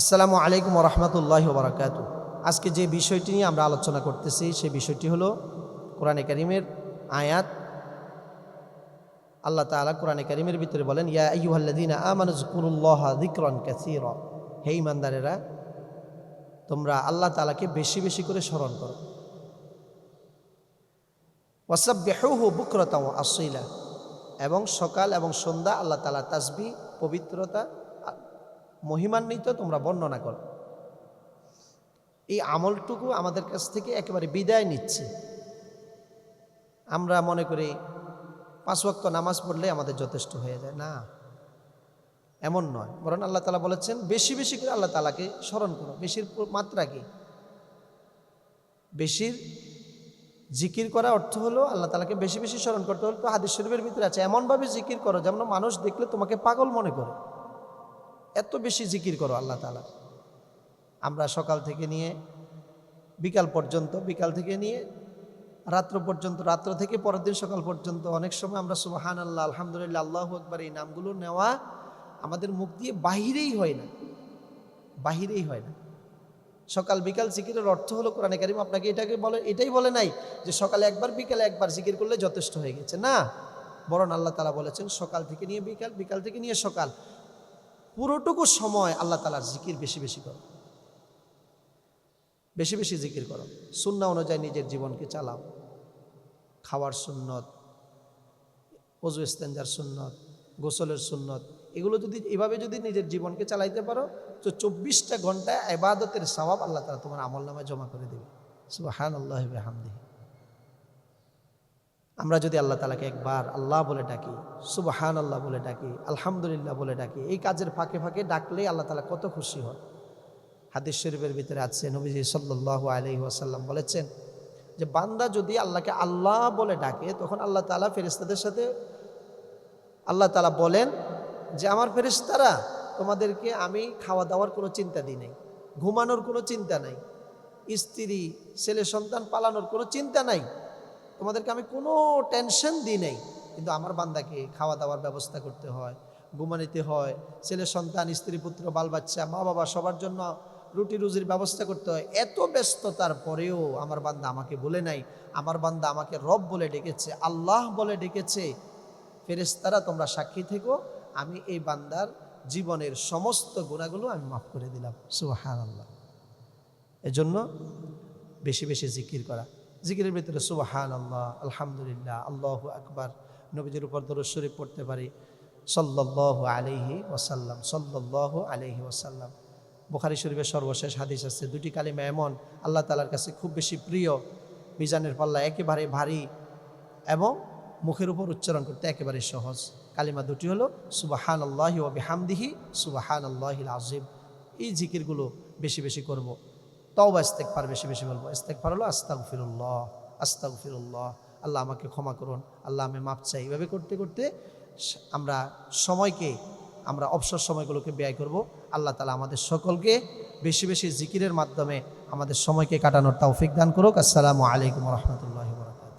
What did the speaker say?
আসসালামু আলাইকুম রহমতুল্লাহ বরাকাত আজকে যে বিষয়টি নিয়ে আমরা আলোচনা করতেছি সেই বিষয়টি হলো কোরআনে কারিমের আয়াত। আল্লাহ তাআলা কোরআনে কারিমের ভিতরে বলেন হে ইমানদারেরা তোমরা আল্লাহ তাআলাকে বেশি বেশি করে স্মরণ করো। বুকরাতাও আসীলা। এবং সকাল এবং সন্ধ্যা আল্লাহ তাআলা তাসবি পবিত্রতা মহিমান্বিত, তোমরা বর্ণনা করো। এই আমলটুকু আমাদের কাছ থেকে একেবারে বিদায় নিচ্ছে। আমরা মনে করি পাঁচ ওয়াক্ত নামাজ পড়লে আমাদের যথেষ্ট হয়ে যায়। না, এমন নয়। বরং আল্লাহ তালা বলেছেন, বেশি বেশি করে আল্লাহ তালাকে স্মরণ করো। বেশির মাত্রা কি? বেশির জিকির করা অর্থ হলো আল্লাহ তালাকে বেশি বেশি স্মরণ করতে হলো। তো হাদিস শরীফের ভিতরে আছে, এমনভাবে জিকির করো যেমন মানুষ দেখলে তোমাকে পাগল মনে করে। এত বেশি জিকির করো আল্লাহ তালা আমরা সকাল থেকে নিয়ে, বিকাল পর্যন্ত, বিকাল থেকে নিয়ে, রাত্র পর্যন্ত, রাত্র থেকে পরের দিন সকাল পর্যন্ত অনেক সময় আমরা সুবাহান আল্লাহ আলহামদুলিল্লাহ, আল্লাহ একবার এই নামগুলো নেওয়া আমাদের মুখ দিয়ে বাহিরেই হয় না। বাহিরেই হয় না। সকাল বিকাল জিকিরের অর্থ হলো কোরআনে কারিম আপনাকে এটাকে বলে, এটাই বলে নাই যে সকালে একবার, বিকালে একবার জিকির করলে যথেষ্ট হয়ে গেছে। না, বরং আল্লাহ তালা বলেছেন সকাল থেকে নিয়ে বিকাল বিকাল থেকে নিয়ে সকাল। পুরোটুকু সময় আল্লাহ তালার জিকির বেশি বেশি করো। বেশি বেশি জিকির করো। সুন্না অনুযায়ী নিজের জীবনকে চালাও। খাওয়ার সুন্নত অজু ইস্তেঞ্জার সুন্নত, গোসলের সুন্নত, এগুলো যদি, এভাবে যদি নিজের জীবনকে চালাইতে পারো, তো চব্বিশটা ঘন্টায় এবাদতের সবাব আল্লাহ তালা তোমার আমল নামায় জমা করে দেবে। সুবাহান আল্লাহ হামদি আমরা যদি আল্লাহ তালাকে একবার আল্লাহ বলে ডাকি সুবাহান আল্লাহ বলে ডাকি, আলহামদুলিল্লাহ বলে ডাকি, এই কাজের ফাঁকে ফাঁকে ডাকলেই আল্লাহ তালা কত খুশি হন। হাদিস শরীফের ভিতরে আছে, নবীজি সাল্লাহ আলহি ওয়াসাল্লাম বলেছেন যে, বান্দা যদি আল্লাহকে আল্লাহ বলে ডাকে, তখন আল্লাহ তালা ফেরিস্তাদের সাথে আল্লাহ তালা বলেন যে, আমার ফেরিস্তারা তোমাদেরকে আমি খাওয়া দাওয়ার কোনো চিন্তা দিই নাই, ঘুমানোর কোনো চিন্তা নাই, স্ত্রী, ছেলে, সন্তান পালানোর কোনো চিন্তা নাই তোমাদেরকে আমি কোনো টেনশন দিই নাই। কিন্তু আমার বান্দাকে খাওয়া দাওয়ার ব্যবস্থা করতে হয়, ঘুমানিতে হয়, ছেলে সন্তান, স্ত্রী, পুত্র, বাল বাচ্চা, মা বাবা সবার জন্য রুটি রুজির ব্যবস্থা করতে হয়। এত ব্যস্ততার পরেও আমার বান্দা আমাকে বলে নাই। আমার বান্দা আমাকে রব বলে ডেকেছে, আল্লাহ বলে ডেকেছে ফেরেস্তারা তোমরা সাক্ষী থেকো, আমি এই বান্দার জীবনের সমস্ত গুণাগুলো আমি মাফ করে দিলাম। সুহান আল্লাহ এজন্য বেশি বেশি জিকির করা। জিকিরের ভিতরে সুবাহান আল্লাহ আলহামদুলিল্লাহ, আল্লাহ আকবার, নবীজির উপর দরুদ শরীফ পড়তে পারি। সল্লাহ আলিহি ওয়াসাল্লাম সল্লাহ আলিহি ওয়াসাল্লাম। বুখারি শরীফের সর্বশেষ হাদিস আছে, দুটি কালিমা এমন, আল্লাহ তালার কাছে খুব বেশি প্রিয়, মিজানের পাল্লা একেবারে ভারী এবং মুখের উপর উচ্চারণ করতে একেবারে সহজ। কালিমা দুটি হলো সুবাহান আল্লাহি বিহামদিহি সুবাহান আল্লাহিল আজিম এই জিকিরগুলো বেশি বেশি করব। তওবা ইস্তেকফার বেশি বেশি বলব। ইস্তেকফার হলো আস্তাক ফিরুল্লাহ আস্তাক ফিরুল্লাহ আল্লাহ আমাকে ক্ষমা করুন, আল্লাহ আমি মাপ চাই। এইভাবে করতে করতে আমরা সময়কে, আমরা অবসর সময়গুলোকে ব্যয় করব। আল্লাহ তালা আমাদের সকলকে বেশি বেশি জিকিরের মাধ্যমে আমাদের সময়কে কাটানোর তৌফিক দান করুক। আসসালামু আলাইকুম রহমতুল্লাহ